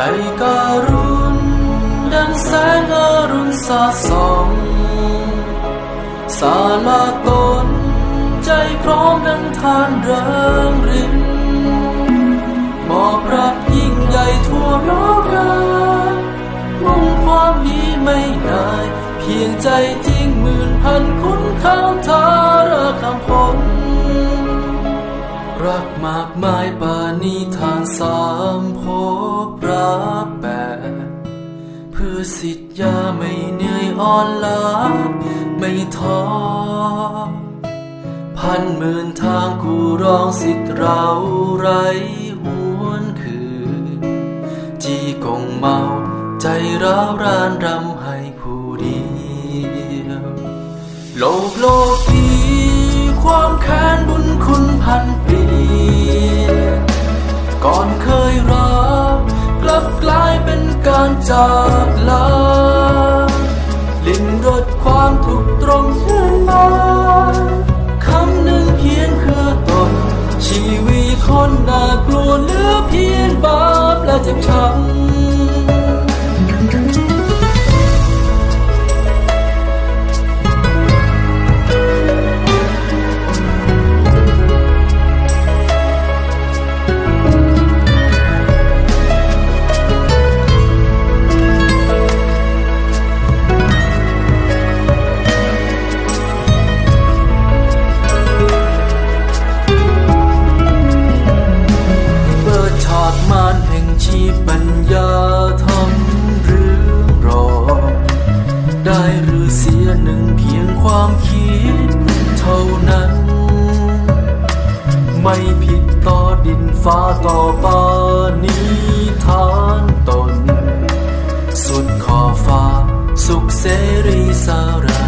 ใจการุณดังแสงอรุณสาส่องสาลาตน ใจพร้อมดังทานเริงรินมอบรับยิ่งใหญ่ทั่วโลกามุ่งความดีไม่นาย เพียงใจจริงหมื่นพันคุณข้าวทา รักมากมายปานิทานสามพบรักแปดเพื่อสิทธิยาไม่เหนื่อยอ่อนล้าไม่ท้อพันหมื่นทางกูร้องสิทธิ์เราไรหวนคืนจีกงเมาใจร้าวรานรำให้ผู้เดียวโลกโลก ก่อนเคยรักกลับกลายเป็นการจากลาลิ้มรสความถูกตรงเชื่อมาคำหนึ่งเพียงคือตนชีวิตคนน่ากลัว ไม่ผิดต่อดินฟ้าต่อปานิทานตน สุดขอฟ้าสุขเสรีสารานก้าวเดิน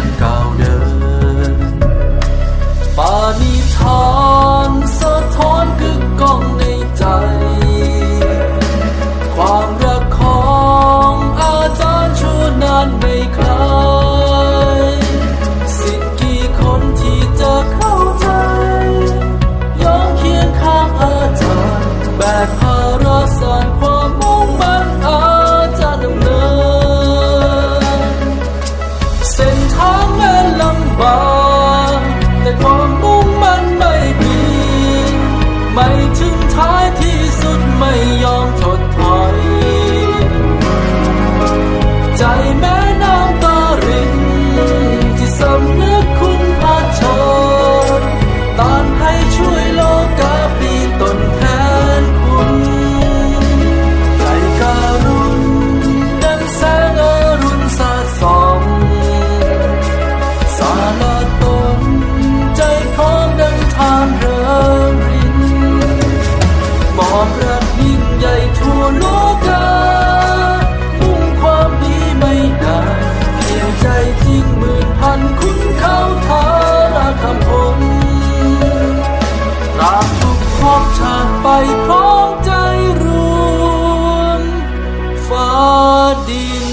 พร้อมใจรวมฟ้าดิน